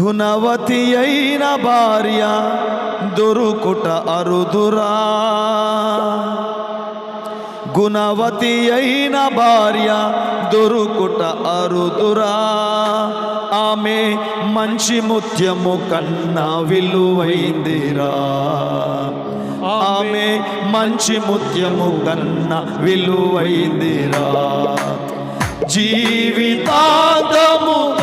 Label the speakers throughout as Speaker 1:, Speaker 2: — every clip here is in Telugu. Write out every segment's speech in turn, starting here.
Speaker 1: గుణవతి అయిన భార్య దొరుకుట అరుదురా. గుణవతి అయిన భార్య దొరుకుట అరుదురా. ఆమె మంచి ముత్యము కన్నా విలువైందిరా. ఆమె మంచి ముత్యము కన్నా విలువైందిరా. జీవితాంతము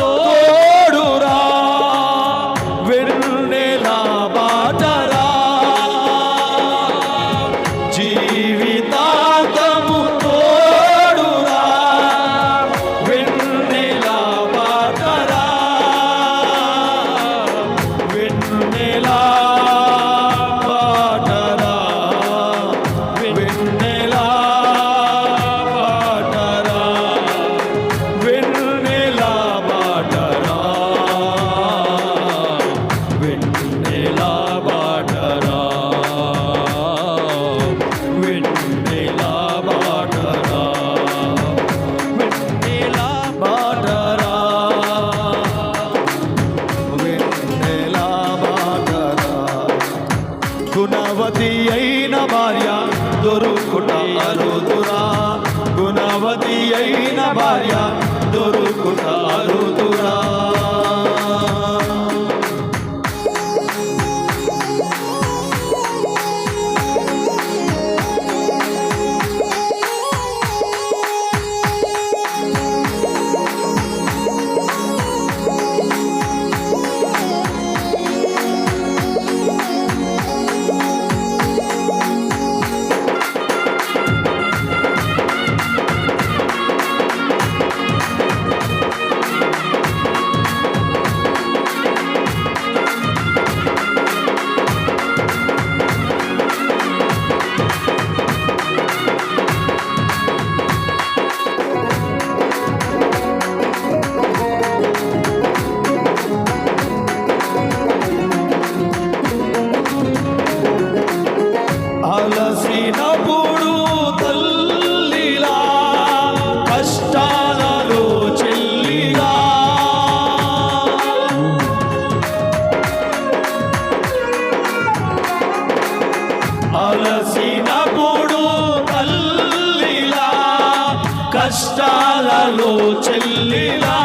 Speaker 1: కష్టాలలో చెల్లిలా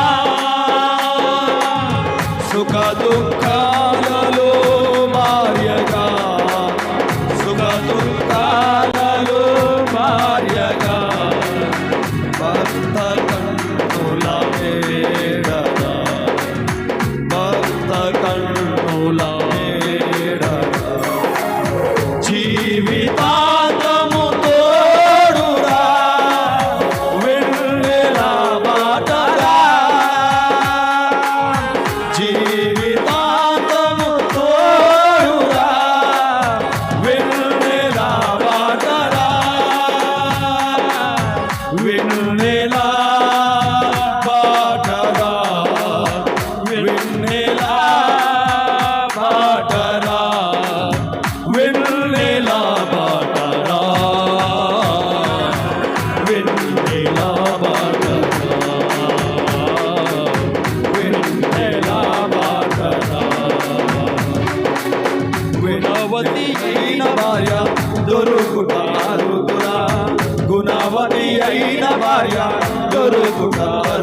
Speaker 1: Por favor.